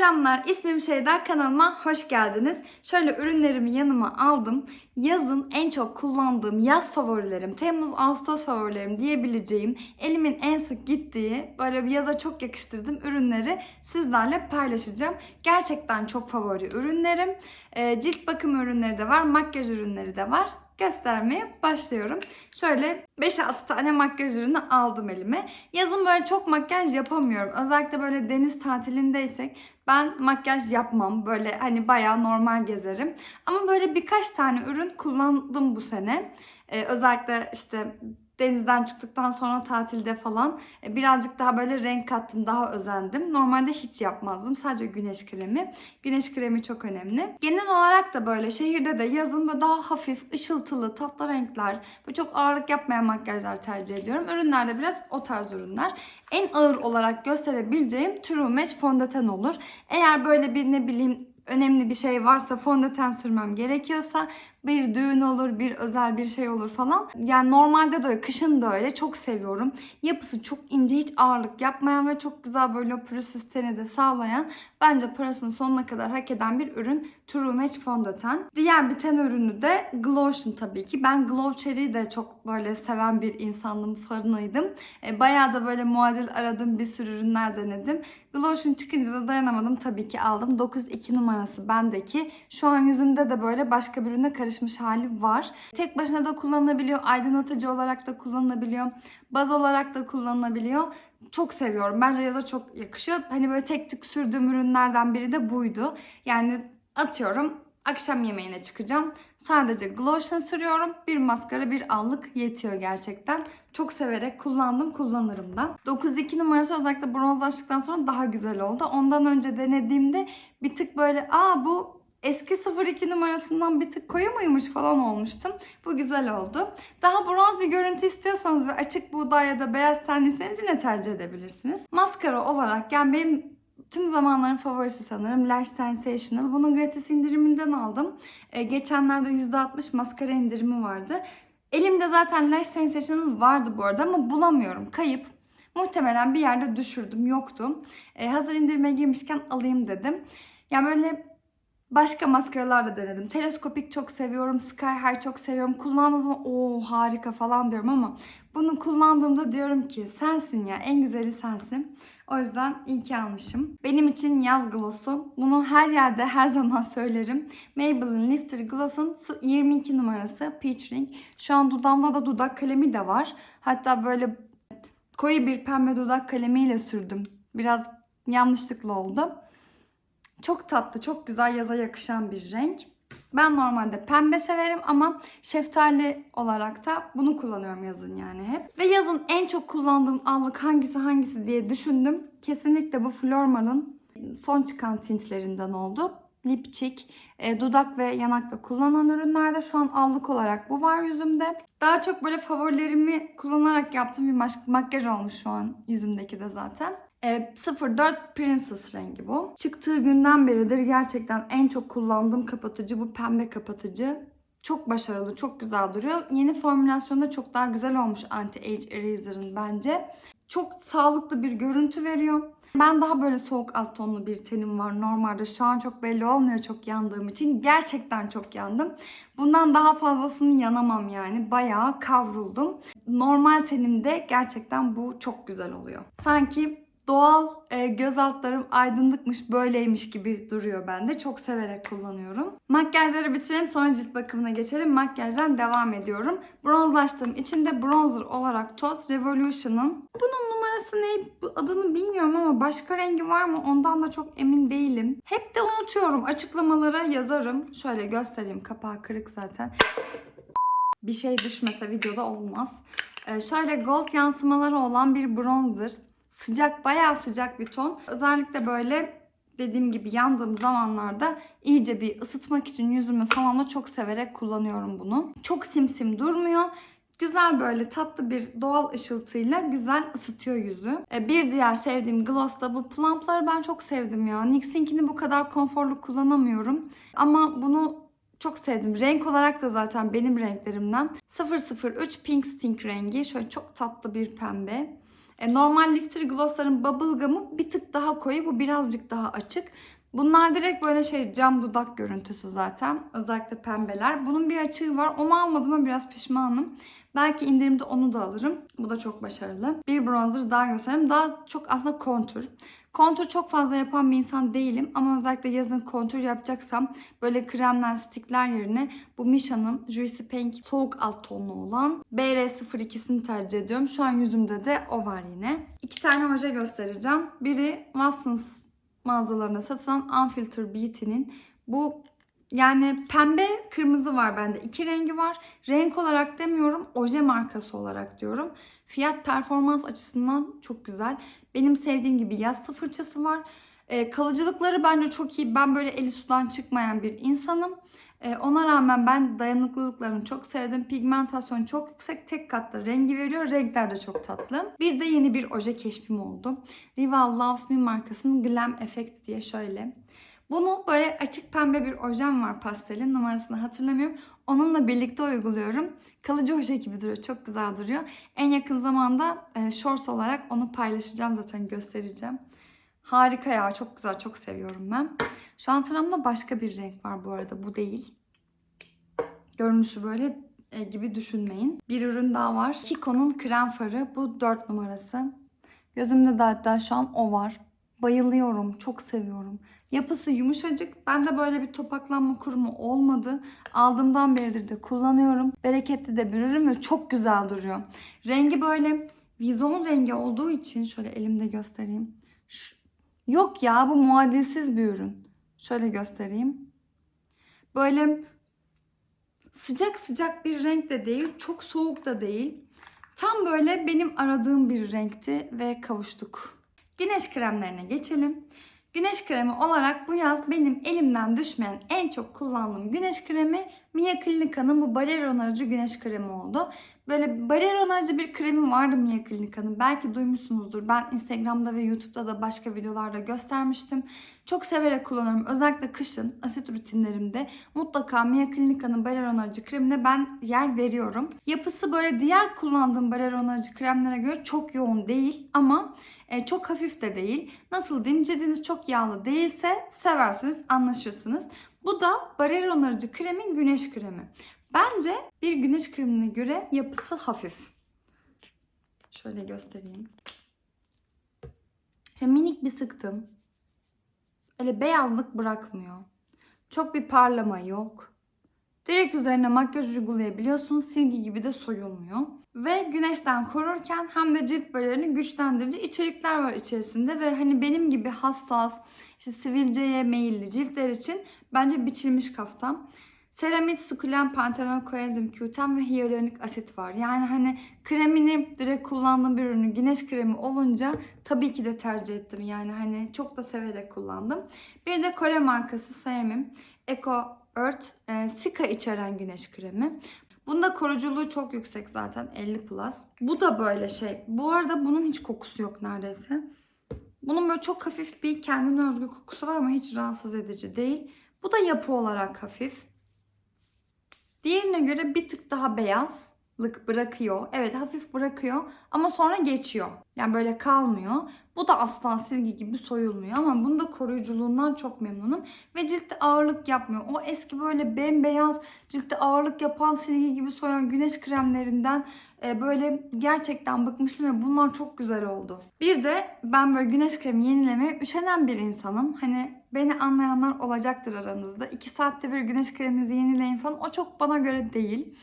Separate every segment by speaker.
Speaker 1: Selamlar, ismim Şeyda kanalıma hoş geldiniz. Şöyle ürünlerimi yanıma aldım. Yazın en çok kullandığım yaz favorilerim, Temmuz, Ağustos favorilerim diyebileceğim, elimin en sık gittiği, böyle bir yaza çok yakıştırdığım ürünleri sizlerle paylaşacağım. Gerçekten çok favori ürünlerim. Ee, cilt bakım ürünleri de var, makyaj ürünleri de var göstermeye başlıyorum. Şöyle 5-6 tane makyaj ürünü aldım elime. Yazın böyle çok makyaj yapamıyorum. Özellikle böyle deniz tatilindeysek ben makyaj yapmam. Böyle hani bayağı normal gezerim. Ama böyle birkaç tane ürün kullandım bu sene. Ee, özellikle işte denizden çıktıktan sonra tatilde falan e, birazcık daha böyle renk kattım, daha özendim. Normalde hiç yapmazdım. Sadece güneş kremi. Güneş kremi çok önemli. Genel olarak da böyle şehirde de yazın böyle daha hafif, ışıltılı, tatlı renkler, böyle çok ağırlık yapmayan makyajlar tercih ediyorum. Ürünler de biraz o tarz ürünler. En ağır olarak gösterebileceğim True Match fondöten olur. Eğer böyle bir ne bileyim önemli bir şey varsa fondöten sürmem gerekiyorsa bir düğün olur, bir özel bir şey olur falan. Yani normalde de öyle, kışın da öyle. Çok seviyorum. Yapısı çok ince, hiç ağırlık yapmayan ve çok güzel böyle o pürüzsüz teni de sağlayan. Bence parasını sonuna kadar hak eden bir ürün. True Match fondöten. Diğer bir ten ürünü de Glotion tabii ki. Ben Glow Cherry'i de çok böyle seven bir insanlığım, farınıydım. E, bayağı da böyle muadil aradığım bir sürü ürünler denedim. Glotion çıkınca da dayanamadım. Tabii ki aldım. 9-2 numarası bendeki. Şu an yüzümde de böyle başka bir ürüne karışmış hali var. Tek başına da kullanılabiliyor. Aydınlatıcı olarak da kullanılabiliyor. Baz olarak da kullanılabiliyor. Çok seviyorum. Bence yaza çok yakışıyor. Hani böyle tek tık sürdüğüm ürünlerden biri de buydu. Yani atıyorum akşam yemeğine çıkacağım. Sadece glotion sürüyorum. Bir maskara, bir allık yetiyor gerçekten. Çok severek kullandım, kullanırım da. 9-2 numarası özellikle bronzlaştıktan sonra daha güzel oldu. Ondan önce denediğimde bir tık böyle aa bu eski 02 numarasından bir tık koyu muymuş falan olmuştum. Bu güzel oldu. Daha bronz bir görüntü istiyorsanız ve açık buğday ya da beyaz tenliyseniz yine tercih edebilirsiniz. Maskara olarak yani benim Tüm zamanların favorisi sanırım Lash Sensational. Bunu gratis indiriminden aldım. Ee, geçenlerde %60 maskara indirimi vardı. Elimde zaten Lash Sensational vardı bu arada ama bulamıyorum. Kayıp. Muhtemelen bir yerde düşürdüm. Yoktu. Ee, hazır indirime girmişken alayım dedim. Yani böyle Başka maskaralar da denedim. Teleskopik çok seviyorum. Sky High çok seviyorum. Kullandığım zaman o harika falan diyorum ama bunu kullandığımda diyorum ki sensin ya en güzeli sensin. O yüzden iyi ki almışım. Benim için yaz glossu. Bunu her yerde her zaman söylerim. Maybelline Lifter Gloss'un 22 numarası Peach Ring. Şu an dudağımda da dudak kalemi de var. Hatta böyle koyu bir pembe dudak kalemiyle sürdüm. Biraz yanlışlıkla oldu. Çok tatlı, çok güzel yaza yakışan bir renk. Ben normalde pembe severim ama şeftali olarak da bunu kullanıyorum yazın yani hep. Ve yazın en çok kullandığım allık hangisi hangisi diye düşündüm. Kesinlikle bu Flormar'ın son çıkan tintlerinden oldu. Lipçik, e, dudak ve yanakta kullanılan ürünlerde şu an allık olarak bu var yüzümde. Daha çok böyle favorilerimi kullanarak yaptığım bir makyaj olmuş şu an yüzümdeki de zaten. E, 04 Princess rengi bu. Çıktığı günden beridir gerçekten en çok kullandığım kapatıcı bu pembe kapatıcı. Çok başarılı, çok güzel duruyor. Yeni formülasyonda çok daha güzel olmuş Anti-Age Eraser'ın bence. Çok sağlıklı bir görüntü veriyor. Ben daha böyle soğuk alt tonlu bir tenim var normalde. Şu an çok belli olmuyor çok yandığım için. Gerçekten çok yandım. Bundan daha fazlasını yanamam yani. Bayağı kavruldum. Normal tenimde gerçekten bu çok güzel oluyor. Sanki doğal e, göz altlarım aydınlıkmış böyleymiş gibi duruyor bende. Çok severek kullanıyorum. Makyajları bitirelim sonra cilt bakımına geçelim. Makyajdan devam ediyorum. Bronzlaştığım için de bronzer olarak Toz Revolution'ın. Bunun numarası ne? Adını bilmiyorum ama başka rengi var mı? Ondan da çok emin değilim. Hep de unutuyorum. Açıklamalara yazarım. Şöyle göstereyim. Kapağı kırık zaten. Bir şey düşmese videoda olmaz. Ee, şöyle gold yansımaları olan bir bronzer. Sıcak, bayağı sıcak bir ton. Özellikle böyle dediğim gibi yandığım zamanlarda iyice bir ısıtmak için yüzümü falan da çok severek kullanıyorum bunu. Çok simsim durmuyor. Güzel böyle tatlı bir doğal ışıltıyla güzel ısıtıyor yüzü. E, bir diğer sevdiğim gloss da bu plumpları ben çok sevdim ya. NYX'inkini bu kadar konforlu kullanamıyorum. Ama bunu çok sevdim. Renk olarak da zaten benim renklerimden. 003 Pink Stink rengi. Şöyle çok tatlı bir pembe. E, normal Lifter Gloss'ların Bubblegum'u bir tık daha koyu. Bu birazcık daha açık. Bunlar direkt böyle şey cam dudak görüntüsü zaten. Özellikle pembeler. Bunun bir açığı var. Onu almadığıma biraz pişmanım. Belki indirimde onu da alırım. Bu da çok başarılı. Bir bronzer daha göstereyim. Daha çok aslında kontür. Kontür çok fazla yapan bir insan değilim ama özellikle yazın kontür yapacaksam böyle kremler, stikler yerine bu Misha'nın Juicy Pink soğuk alt tonlu olan BR02'sini tercih ediyorum. Şu an yüzümde de o var yine. İki tane oje göstereceğim. Biri Watsons mağazalarında satılan Unfiltered Beauty'nin bu yani pembe kırmızı var bende. iki rengi var. Renk olarak demiyorum, oje markası olarak diyorum. Fiyat performans açısından çok güzel. Benim sevdiğim gibi yassı fırçası var. E, kalıcılıkları bence çok iyi. Ben böyle eli sudan çıkmayan bir insanım. E, ona rağmen ben dayanıklılıklarını çok sevdim. Pigmentasyon çok yüksek. Tek katlı rengi veriyor. Renkler de çok tatlı. Bir de yeni bir oje keşfim oldu. Rival Loves Me markasının Glam Effect diye şöyle. Bunu böyle açık pembe bir ojem var pastelin. Numarasını hatırlamıyorum. Onunla birlikte uyguluyorum. Kalıcı oje gibi duruyor. Çok güzel duruyor. En yakın zamanda e, shorts olarak onu paylaşacağım zaten göstereceğim. Harika ya. Çok güzel. Çok seviyorum ben. Şu an tarafımda başka bir renk var bu arada. Bu değil. Görünüşü böyle e, gibi düşünmeyin. Bir ürün daha var. Kiko'nun krem farı. Bu 4 numarası. Gözümde de hatta şu an o var. Bayılıyorum. Çok seviyorum. Yapısı yumuşacık. Bende böyle bir topaklanma kurumu olmadı. Aldığımdan beridir de kullanıyorum. Bereketli de bir ve çok güzel duruyor. Rengi böyle vizon rengi olduğu için şöyle elimde göstereyim. Şu- Yok ya bu muadilsiz bir ürün. Şöyle göstereyim. Böyle sıcak sıcak bir renk de değil, çok soğuk da değil. Tam böyle benim aradığım bir renkti ve kavuştuk. Güneş kremlerine geçelim. Güneş kremi olarak bu yaz benim elimden düşmeyen en çok kullandığım güneş kremi Mia Clinica'nın bu bariyer onarıcı güneş kremi oldu. Böyle bariyer onarıcı bir kremi vardı Mia Clinica'nın. Belki duymuşsunuzdur. Ben Instagram'da ve YouTube'da da başka videolarda göstermiştim. Çok severek kullanıyorum. Özellikle kışın asit rutinlerimde mutlaka Mia Clinica'nın bariyer onarıcı kremine ben yer veriyorum. Yapısı böyle diğer kullandığım bariyer onarıcı kremlere göre çok yoğun değil ama e, çok hafif de değil. Nasıl diyeyim cildiniz çok yağlı değilse seversiniz, anlaşırsınız. Bu da bariyer onarıcı kremin güneş kremi. Bence bir güneş kremine göre yapısı hafif. Şöyle göstereyim. Şöyle minik bir sıktım. Öyle beyazlık bırakmıyor. Çok bir parlama yok. Direkt üzerine makyaj uygulayabiliyorsunuz. Silgi gibi de soyulmuyor. Ve güneşten korurken hem de cilt bariyerini güçlendirici içerikler var içerisinde. Ve hani benim gibi hassas, işte sivilceye meyilli ciltler için bence biçilmiş kaftan. Seramit, sukulen, pantenol, koenzim Q10 ve hyaluronik asit var. Yani hani kremini direkt kullandığım bir ürünü güneş kremi olunca tabii ki de tercih ettim. Yani hani çok da severek kullandım. Bir de Kore markası Sayamim Eco Earth e, Sika içeren güneş kremi. Bunda koruyuculuğu çok yüksek zaten 50 plus. Bu da böyle şey. Bu arada bunun hiç kokusu yok neredeyse. Bunun böyle çok hafif bir kendine özgü kokusu var ama hiç rahatsız edici değil. Bu da yapı olarak hafif. Diğerine göre bir tık daha beyazlık bırakıyor. Evet hafif bırakıyor ama sonra geçiyor. Yani böyle kalmıyor. Bu da asla silgi gibi soyulmuyor ama bunda koruyuculuğundan çok memnunum. Ve ciltte ağırlık yapmıyor. O eski böyle bembeyaz ciltte ağırlık yapan silgi gibi soyan güneş kremlerinden e, böyle gerçekten bıkmıştım ve bunlar çok güzel oldu. Bir de ben böyle güneş kremi yenilemeye üşenen bir insanım. Hani beni anlayanlar olacaktır aranızda. 2 saatte bir güneş kreminizi yenileyin falan. O çok bana göre değil.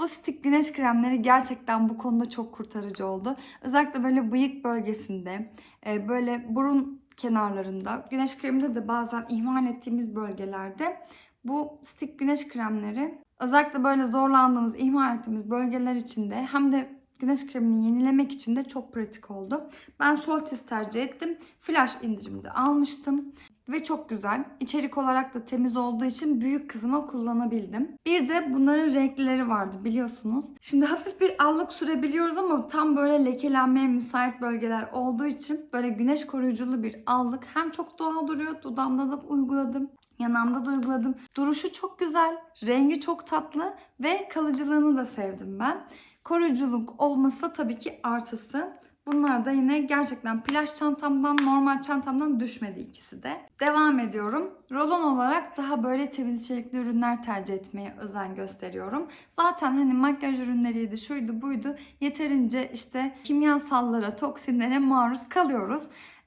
Speaker 1: Bu stick güneş kremleri gerçekten bu konuda çok kurtarıcı oldu. Özellikle böyle bıyık bölgesinde, e, böyle burun kenarlarında, güneş kreminde de bazen ihmal ettiğimiz bölgelerde bu stick güneş kremleri özellikle böyle zorlandığımız, ihmal ettiğimiz bölgeler içinde hem de güneş kremini yenilemek için de çok pratik oldu. Ben Soltis tercih ettim. Flash indirimde almıştım. Ve çok güzel. İçerik olarak da temiz olduğu için büyük kızıma kullanabildim. Bir de bunların renkleri vardı biliyorsunuz. Şimdi hafif bir allık sürebiliyoruz ama tam böyle lekelenmeye müsait bölgeler olduğu için böyle güneş koruyuculu bir allık. Hem çok doğal duruyor. Dudağımda da uyguladım. Yanağımda da uyguladım. Duruşu çok güzel. Rengi çok tatlı ve kalıcılığını da sevdim ben. Koruyuculuk olması tabii ki artısı. Bunlar da yine gerçekten plaj çantamdan, normal çantamdan düşmedi ikisi de. Devam ediyorum. Rolon olarak daha böyle temiz içerikli ürünler tercih etmeye özen gösteriyorum. Zaten hani makyaj ürünleriydi, şuydu buydu. Yeterince işte kimyasallara, toksinlere maruz kalıyoruz.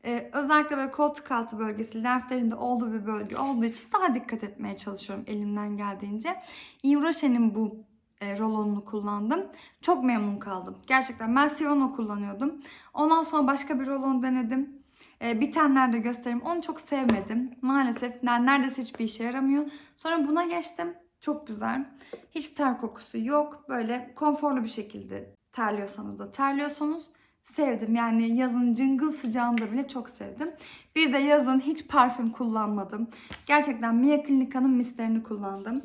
Speaker 1: Ee, özellikle böyle koltuk altı bölgesi, lenflerinde olduğu bir bölge olduğu için daha dikkat etmeye çalışıyorum elimden geldiğince. Yves bu e, rolonunu kullandım. Çok memnun kaldım. Gerçekten ben Sivano kullanıyordum. Ondan sonra başka bir rolon denedim. E, bitenler de göstereyim. Onu çok sevmedim. Maalesef neredeyse hiçbir işe yaramıyor. Sonra buna geçtim. Çok güzel. Hiç ter kokusu yok. Böyle konforlu bir şekilde terliyorsanız da terliyorsunuz. Sevdim. Yani yazın cıngıl sıcağında bile çok sevdim. Bir de yazın hiç parfüm kullanmadım. Gerçekten Mia Clinica'nın mislerini kullandım.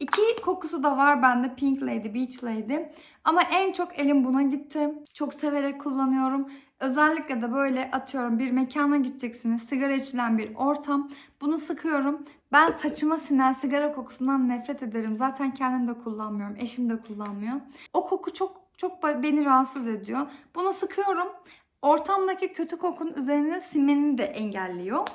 Speaker 1: İki kokusu da var bende Pink Lady, Beach Lady. Ama en çok elim buna gitti. Çok severek kullanıyorum. Özellikle de böyle atıyorum bir mekana gideceksiniz. Sigara içilen bir ortam. Bunu sıkıyorum. Ben saçıma sinen sigara kokusundan nefret ederim. Zaten kendim de kullanmıyorum. Eşim de kullanmıyor. O koku çok çok beni rahatsız ediyor. Bunu sıkıyorum. Ortamdaki kötü kokunun üzerine sinmeni de engelliyor.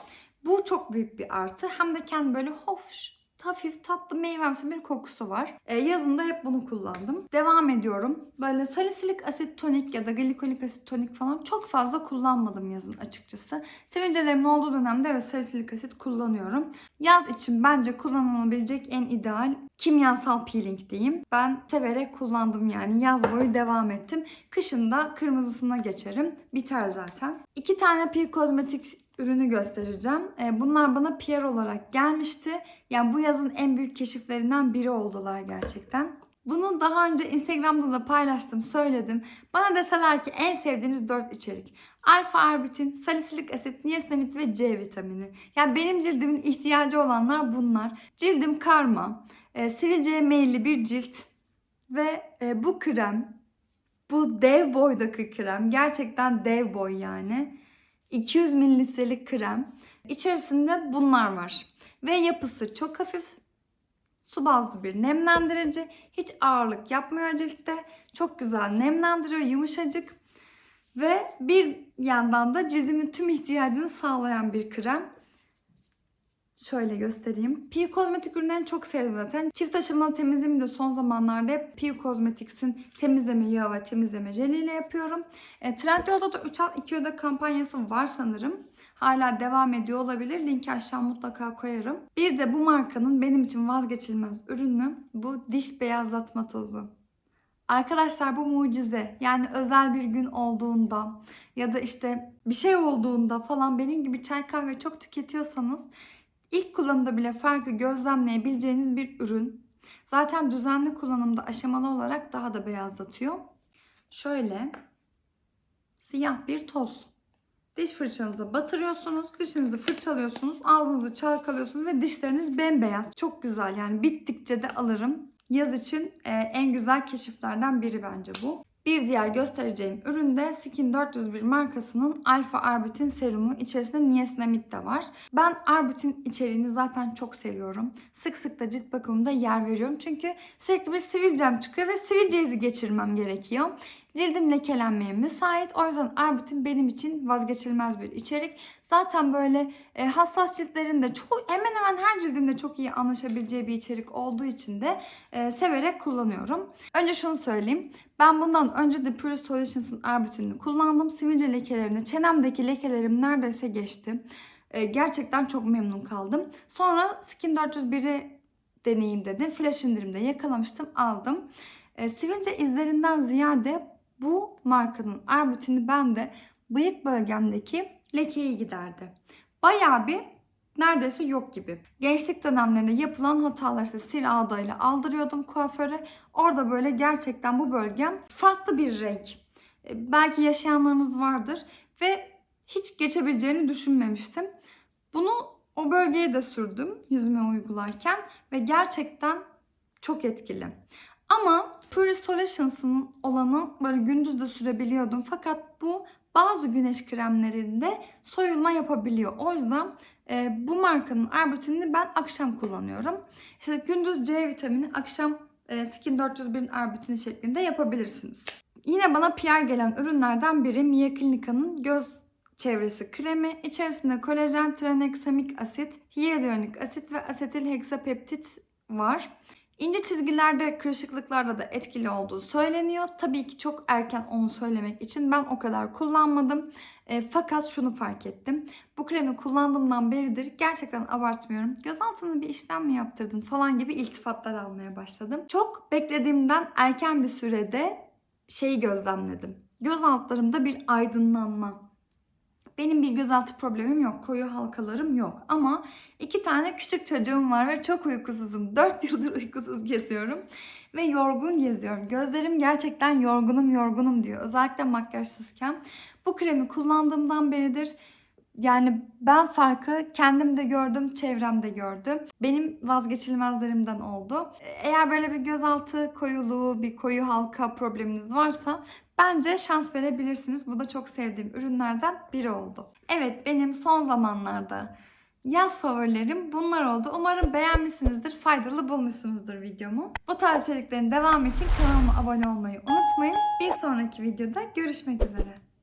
Speaker 1: Bu çok büyük bir artı. Hem de kendi böyle hoş, hafif tatlı meyvemsi bir kokusu var. Ee, yazında hep bunu kullandım. Devam ediyorum. Böyle salisilik asit tonik ya da glikolik asit tonik falan çok fazla kullanmadım yazın açıkçası. Sivilcelerimin olduğu dönemde evet salisilik asit kullanıyorum. Yaz için bence kullanılabilecek en ideal kimyasal peeling diyeyim. Ben severek kullandım yani. Yaz boyu devam ettim. Kışın da kırmızısına geçerim. Biter zaten. İki tane P Cosmetics ürünü göstereceğim. E, Bunlar bana PR olarak gelmişti. Yani bu yazın en büyük keşiflerinden biri oldular gerçekten. Bunu daha önce Instagram'da da paylaştım, söyledim. Bana deseler ki en sevdiğiniz 4 içerik. Alfa arbutin, salisilik asit, niasinamid ve C vitamini. Yani benim cildimin ihtiyacı olanlar bunlar. Cildim karma, e, sivilceye meyilli bir cilt ve e, bu krem, bu dev boydaki krem gerçekten dev boy yani. 200 mililitrelik krem. İçerisinde bunlar var. Ve yapısı çok hafif. Su bazlı bir nemlendirici. Hiç ağırlık yapmıyor ciltte. Çok güzel nemlendiriyor, yumuşacık. Ve bir yandan da cildimin tüm ihtiyacını sağlayan bir krem. Şöyle göstereyim. P kozmetik ürünlerini çok sevdim zaten. Çift aşamalı temizliğimi de son zamanlarda hep P Cosmetics'in temizleme yağı ve temizleme jeliyle yapıyorum. E, Trendyol'da da 3 al 2 öde kampanyası var sanırım. Hala devam ediyor olabilir. Linki aşağı mutlaka koyarım. Bir de bu markanın benim için vazgeçilmez ürünü bu diş beyazlatma tozu. Arkadaşlar bu mucize. Yani özel bir gün olduğunda ya da işte bir şey olduğunda falan benim gibi çay kahve çok tüketiyorsanız ilk kullanımda bile farkı gözlemleyebileceğiniz bir ürün. Zaten düzenli kullanımda aşamalı olarak daha da beyazlatıyor. Şöyle siyah bir toz. Diş fırçanıza batırıyorsunuz, dişinizi fırçalıyorsunuz, ağzınızı çalkalıyorsunuz ve dişleriniz bembeyaz. Çok güzel yani bittikçe de alırım. Yaz için e, en güzel keşiflerden biri bence bu. Bir diğer göstereceğim ürün de Skin 401 markasının Alpha Arbutin serumu. İçerisinde niasinamid de var. Ben arbutin içeriğini zaten çok seviyorum. Sık sık da cilt bakımında yer veriyorum. Çünkü sürekli bir sivilcem çıkıyor ve sivilce izi geçirmem gerekiyor. Cildim lekelenmeye müsait. O yüzden arbutin benim için vazgeçilmez bir içerik. Zaten böyle e, hassas ciltlerin de çok hemen hemen her cildinde çok iyi anlaşabileceği bir içerik olduğu için de e, severek kullanıyorum. Önce şunu söyleyeyim. Ben bundan önce de Pure Solutions'ın arbutinini kullandım. Sivilce lekelerini, çenemdeki lekelerim neredeyse geçti. E, gerçekten çok memnun kaldım. Sonra Skin 401'i deneyeyim dedim. Flash indirimde yakalamıştım, aldım. E, sivilce izlerinden ziyade bu markanın arbutini bende bıyık bölgemdeki lekeyi giderdi. Bayağı bir neredeyse yok gibi. Gençlik dönemlerinde yapılan hatalar işte sil ağdayla aldırıyordum kuaföre. Orada böyle gerçekten bu bölgem farklı bir renk. E, Belki yaşayanlarınız vardır ve hiç geçebileceğini düşünmemiştim. Bunu o bölgeye de sürdüm yüzüme uygularken ve gerçekten çok etkili. Ama Pure Solutions'ın olanı böyle gündüz de sürebiliyordum. Fakat bu bazı güneş kremlerinde soyulma yapabiliyor. O yüzden e, bu markanın arbutinini ben akşam kullanıyorum. İşte gündüz C vitamini, akşam e, Skin 401'in arbutini şeklinde yapabilirsiniz. Yine bana PR gelen ürünlerden biri Mia Clinica'nın göz çevresi kremi. İçerisinde kolajen, traneksamik asit, hyaluronik asit ve asetil heksapeptit var. İnce çizgilerde, kırışıklıklarda da etkili olduğu söyleniyor. Tabii ki çok erken onu söylemek için ben o kadar kullanmadım. E, fakat şunu fark ettim. Bu kremi kullandığımdan beridir gerçekten abartmıyorum. Göz altına bir işlem mi yaptırdın falan gibi iltifatlar almaya başladım. Çok beklediğimden erken bir sürede şeyi gözlemledim. Göz altlarımda bir aydınlanma. Benim bir gözaltı problemim yok. Koyu halkalarım yok. Ama iki tane küçük çocuğum var ve çok uykusuzum. 4 yıldır uykusuz geziyorum. Ve yorgun geziyorum. Gözlerim gerçekten yorgunum yorgunum diyor. Özellikle makyajsızken. Bu kremi kullandığımdan beridir yani ben farkı kendim de gördüm, çevremde gördüm. Benim vazgeçilmezlerimden oldu. Eğer böyle bir gözaltı koyuluğu, bir koyu halka probleminiz varsa bence şans verebilirsiniz. Bu da çok sevdiğim ürünlerden biri oldu. Evet benim son zamanlarda yaz favorilerim bunlar oldu. Umarım beğenmişsinizdir, faydalı bulmuşsunuzdur videomu. Bu tarz içeriklerin devamı için kanalıma abone olmayı unutmayın. Bir sonraki videoda görüşmek üzere.